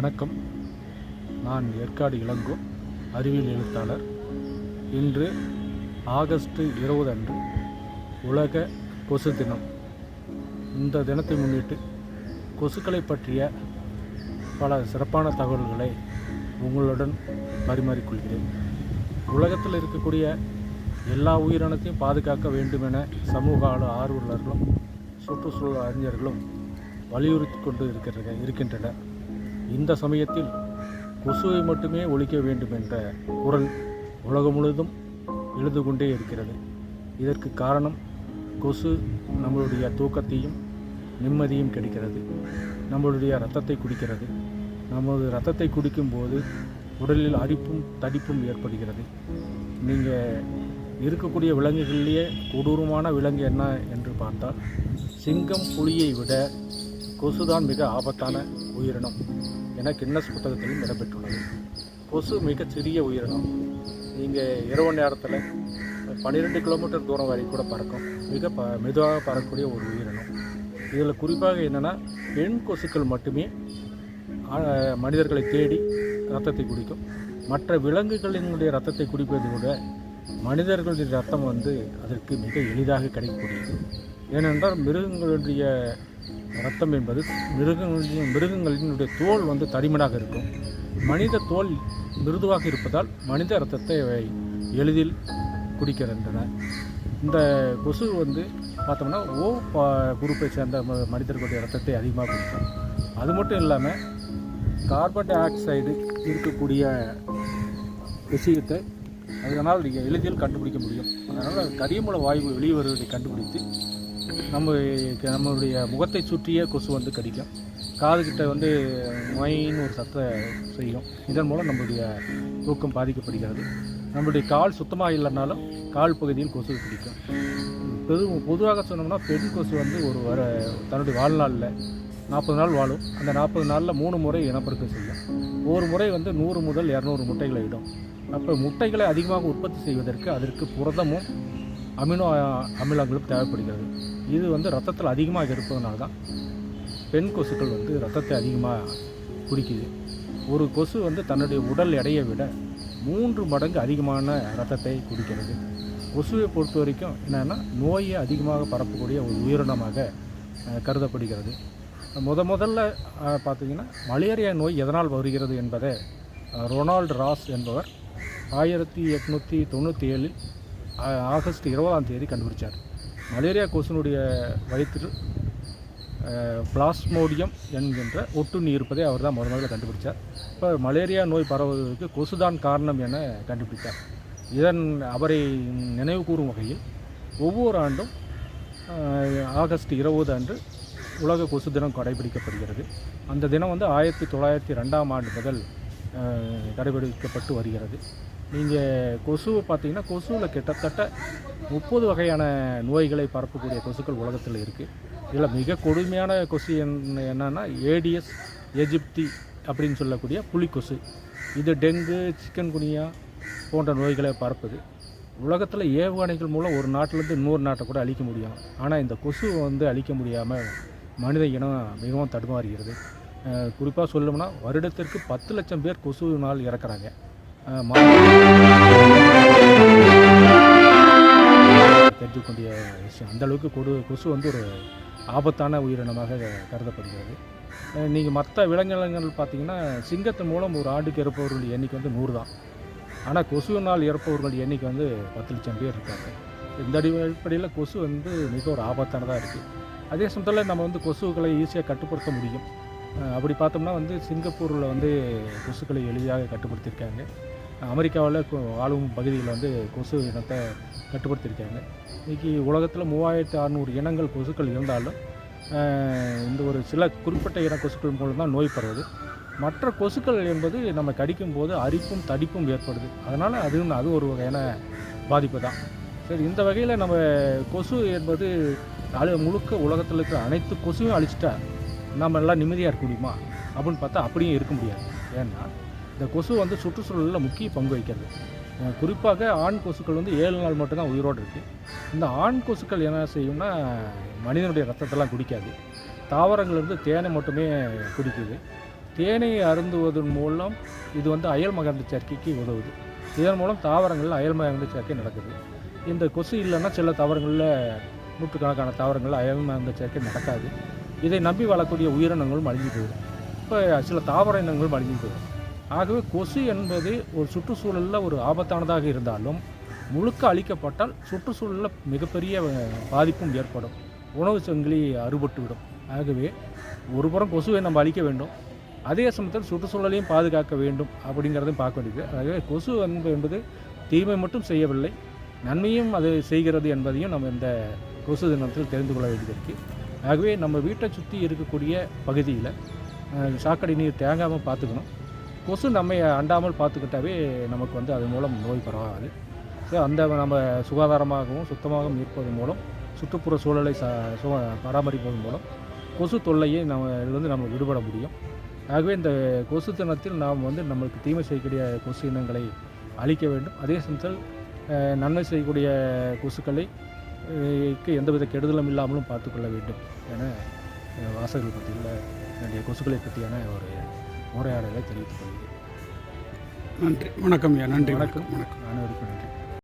வணக்கம். நான் ஏற்காடு இளங்கோ அறிவியல் எழுத்தாளர். இன்று ஆகஸ்ட் இருபது அன்று உலக கொசு தினம். இந்த தினத்தை முன்னிட்டு கொசுக்களை பற்றிய பல சிறப்பான தகவல்களை உங்களுடன் பரிமாறிக்கொள்கிறேன். உலகத்தில் இருக்கக்கூடிய எல்லா உயிரினத்தையும் பாதுகாக்க வேண்டுமென சமூக ஆளு- ஆர்வலர்களும் சுற்றுச்சூழல் அறிஞர்களும் வலியுறுத்தி கொண்டு இருக்கிற இருக்கின்றனர். இந்த சமயத்தில் கொசுவை மட்டுமே ஒழிக்க வேண்டும் என்ற குரல் உலகம் முழுவதும் எழுது கொண்டே இருக்கிறது. இதற்கு காரணம் கொசு நம்மளுடைய தூக்கத்தையும் நிம்மதியும் கிடைக்கிறது. நம்மளுடைய ரத்தத்தை குடிக்கிறது. நமது ரத்தத்தை குடிக்கும்போது உடலில் அரிப்பும் தடிப்பும் ஏற்படுகிறது. நீங்கள் இருக்கக்கூடிய விலங்குகளிலேயே கொடூரமான விலங்கு என்ன என்று பார்த்தால் சிங்கம் புலியை விட கொசுதான் மிக ஆபத்தான உயிரினம். என கின்னஸ் புத்தகத்திலும் இடம்பெற்றுள்ளது. கொசு மிகச் சிறிய உயிரினம். நீங்கள் இரவு நேரத்தில் பன்னிரெண்டு கிலோமீட்டர் தூரம் வரை கூட பறக்கும். மிக ப மெதுவாக பறக்கக்கூடிய ஒரு உயிரினம். இதில் குறிப்பாக என்னென்னா பெண் கொசுக்கள் மட்டுமே மனிதர்களை தேடி ரத்தத்தை குடிக்கும். மற்ற விலங்குகளினுடைய ரத்தத்தை குடிப்பதை விட மனிதர்களுடைய ரத்தம் வந்து அதற்கு மிக எளிதாக கிடைக்கக்கூடியது. ஏனென்றால் மிருகங்களுடைய ரத்தம் என்பது மிருகங்களின் மிருகங்களினுடைய தோல் வந்து தடிமனாக இருக்கும். மனித தோல் மிருதுவாக இருப்பதால் மனித ரத்தத்தை எளிதில் குடிக்கின்றன. இந்த கொசு வந்து பார்த்தோம்னா ஓ குரூப்பை சேர்ந்த மனிதர்களுடைய ரத்தத்தை அதிகமாக குடிக்கும். அது மட்டும் இல்லாமல் கார்பன் டை ஆக்சைடு இருக்கக்கூடிய விஷயத்தை அதனால் நீங்கள் எளிதில் கண்டுபிடிக்க முடியும். அதனால் கரியமூல வாயு வெளியே வருவதை கண்டுபிடித்து நம்ம நம்மளுடைய முகத்தை சுற்றியே கொசு வந்து கடிக்கும். காதுகிட்ட வந்து மொயின்னு ஒரு சத்தை செய்யும். இதன் மூலம் நம்மளுடைய தூக்கம் பாதிக்கப்படுகிறது. நம்மளுடைய கால் சுத்தமாக இல்லைனாலும் கால் பகுதியில் கொசு பிடிக்கும். பெரு பொதுவாக சொன்னோம்னா பெண் கொசு வந்து ஒரு வர தன்னுடைய வாழ்நாளில் நாற்பது நாள் வாழும். அந்த நாற்பது நாளில் மூணு முறை இனப்பெருக்கம் செய்யும். ஒரு முறை வந்து நூறு முதல் இரநூறு முட்டைகளை இடும். அப்போ முட்டைகளை அதிகமாக உற்பத்தி செய்வதற்கு அதற்கு புரதமும் அமினோ அமிலங்களும் தேவைப்படுகிறது. இது வந்து ரத்தத்தில் அதிகமாக இருப்பதனால தான் பெண் கொசுக்கள் வந்து ரத்தத்தை அதிகமாக குடிக்குது. ஒரு கொசு வந்து தன்னுடைய உடல் எடையை விட மூன்று மடங்கு அதிகமான ரத்தத்தை குடிக்கிறது. கொசுவை பொறுத்த வரைக்கும் என்னென்னா நோயை அதிகமாக பரப்பக்கூடிய ஒரு உயிரினமாக கருதப்படுகிறது. முத முதல்ல பார்த்திங்கன்னா பார்த்தீங்கன்னா மலேரியா நோய் எதனால் வருகிறது என்பதை ரொனால்டு ராஸ் என்பவர் ஆயிரத்தி எட்நூற்றி தொண்ணூற்றி ஏழில் ஆகஸ்ட் இருபதாம் தேதி கண்டுபிடிச்சார். மலேரியா கொசுனுடைய வயிற்று பிளாஸ்மோடியம் என்கின்ற ஒட்டுண்ணி இருப்பதை அவர் தான் முதல் முதல்ல கண்டுபிடிச்சார். இப்போ மலேரியா நோய் பரவுவதற்கு கொசுதான் காரணம் என கண்டுபிடித்தார். இதன் அவரை நினைவு கூறும் வகையில் ஒவ்வொரு ஆண்டும் ஆகஸ்ட் இருபது அன்று உலக கொசு தினம் கடைபிடிக்கப்படுகிறது. அந்த தினம் வந்து ஆயிரத்தி தொள்ளாயிரத்தி ரெண்டாம் ஆண்டு முதல் கடைபிடிக்கப்பட்டு வருகிறது. நீங்கள் கொசுவை பார்த்தீங்கன்னா கொசுவில் கிட்டத்தட்ட முப்பது வகையான நோய்களை பரப்பக்கூடிய கொசுக்கள் உலகத்தில் இருக்குது இதில் மிக கொடுமையான கொசு என்ன என்னன்னா ஏடிஎஸ் எஜிப்தி அப்படின்னு சொல்லக்கூடிய புலிக்கொசு. இது டெங்கு சிக்கன் குனியா போன்ற நோய்களை பரப்புது. உலகத்தில் ஏவுகணைகள் மூலம் ஒரு நாட்டிலேருந்து இன்னொரு நாட்டை கூட அழிக்க முடியும். ஆனால் இந்த கொசு வந்து அழிக்க முடியாமல் மனித இனம் மிகவும் தடுமாறுகிறது. குறிப்பாக சொல்லணும்னா வருடத்திற்கு பத்து லட்சம் பேர் கொசுவினால் இறக்குறாங்க. அஹ் விஷயம். அந்த அளவுக்கு கொடு கொசு வந்து ஒரு ஆபத்தான உயிரினமாக கருதப்படுகிறது. நீங்கள் மற்ற விலங்கினங்கள் பார்த்தீங்கன்னா சிங்கத்தின் மூலம் ஒரு ஆண்டுக்கு இறப்பவர்கள் எண்ணிக்கை வந்து நூறு தான். ஆனால் கொசுவினால் இறப்பவர்கள் எண்ணிக்கை வந்து பத்து லட்சம் பேர் இருக்காங்க. இந்த அடிப்படையில் கொசு வந்து மிக ஒரு ஆபத்தானதாக இருக்குது அதே சமயத்தில் நம்ம வந்து கொசுக்களை ஈஸியாக கட்டுப்படுத்த முடியும். அப்படி பார்த்தோம்னா வந்து சிங்கப்பூரில் வந்து கொசுக்களை எளிதாக கட்டுப்படுத்தியிருக்காங்க அமெரிக்காவில் கொ- வாழும் பகுதிகளில் வந்து கொசு இனத்தை கட்டுப்படுத்தியிருக்காங்க. இன்றைக்கி உலகத்தில் மூவாயிரத்து அறநூறு இனங்கள் கொசுக்கள் இருந்தாலும் இந்த ஒரு சில குறிப்பிட்ட இன கொசுக்கள் மூலம் தான் நோய் பரவுது. மற்ற கொசுக்கள் என்பது நம்ம கடிக்கும் போது அரிப்பும் தடிப்பும் ஏற்படுது. அதனால் அது அது ஒரு வகையான பாதிப்பு தான். சரி இந்த வகையில் நம்ம கொசு என்பது அழு முழுக்க உலகத்தில் இருக்கிற அனைத்து கொசுவையும் அழிச்சிட்டா நம்ம எல்லாம் நிம்மதியாக இருக்க முடியுமா? அப்படின்னு பார்த்தா அப்படியும் இருக்க முடியாது. ஏன்னா இந்த கொசு வந்து சுற்றுச்சூழலில் முக்கிய பங்கு வகிக்கிறது. குறிப்பாக ஆண் கொசுக்கள் வந்து ஏழு நாள் மட்டும்தான் உயிரோடு இருக்குது இந்த ஆண் கொசுக்கள் என்ன செய்யும்னா மனிதனுடைய ரத்தத்தெல்லாம் குடிக்காது. தாவரங்கள்லேருந்து தேனை மட்டுமே குடிக்குது. தேனை அருந்துவதன் மூலம் இது வந்து அயல் மகர்ந்த சேர்க்கைக்கு உதவுது. இதன் மூலம் தாவரங்களில் அயல் மகர்ந்த சேர்க்கை நடக்குது. இந்த கொசு இல்லைன்னா சில தாவரங்களில் நூற்றுக்கணக்கான தாவரங்களில் அயல் மகர்ந்த சேர்க்கை நடக்காது. இதை நம்பி வாழக்கூடிய உயிரினங்களும் அழிஞ்சு போயிடும். இப்போ சில தாவர இனங்களும் அழிஞ்சு போயிடும். ஆகவே கொசு என்பது ஒரு சுற்றுச்சூழலில் ஒரு ஆபத்தானதாக இருந்தாலும் முழுக்க அழிக்கப்பட்டால் சுற்றுச்சூழலில் மிகப்பெரிய பாதிப்பும் ஏற்படும். உணவு சங்கிலி அறுபட்டு விடும் ஆகவே ஒரு புறம் கொசுவை நம்ம அழிக்க வேண்டும். அதே சமயத்தில் சுற்றுச்சூழலையும் பாதுகாக்க வேண்டும் அப்படிங்கிறதையும் பார்க்க வேண்டியது. ஆகவே கொசு என்பது என்பது தீமை மட்டும் செய்யவில்லை. நன்மையும் அது செய்கிறது என்பதையும் நம்ம இந்த கொசு தினத்தில் தெரிந்து கொள்ள வேண்டியது இருக்குது ஆகவே நம்ம வீட்டை சுற்றி இருக்கக்கூடிய பகுதியில் சாக்கடை நீர் தேங்காமல் பார்த்துக்கணும். கொசு நம்மை அண்டாமல் பார்த்துக்கிட்டாவே நமக்கு வந்து அது மூலம் நோய் பரவாது. ஸோ அந்த நம்ம சுகாதாரமாகவும் சுத்தமாகவும் இருப்பதன் மூலம் சுற்றுப்புற சூழலை ச பராமரிப்பதன் மூலம் கொசு தொல்லையை நம்ம இதிலிருந்து நம்ம விடுபட முடியும். ஆகவே இந்த கொசு தினத்தில் நாம் வந்து நம்மளுக்கு தீமை செய்யக்கூடிய கொசு இனங்களை அழிக்க வேண்டும். அதே சமயத்தில் நன்மை செய்யக்கூடிய கொசுக்களை எந்தவித கெடுதலும் இல்லாமலும் பார்த்துக்கொள்ள வேண்டும் என வாசகர்கள் பற்றியுள்ள என்னுடைய கொசுக்களை பற்றியான ஒரு உரையாடலை தெரிவித்துக் கொள்கிறேன். நன்றி. வணக்கம் ஐயா. நன்றி. வணக்கம். வணக்கம். அனைவருக்கும் நன்றி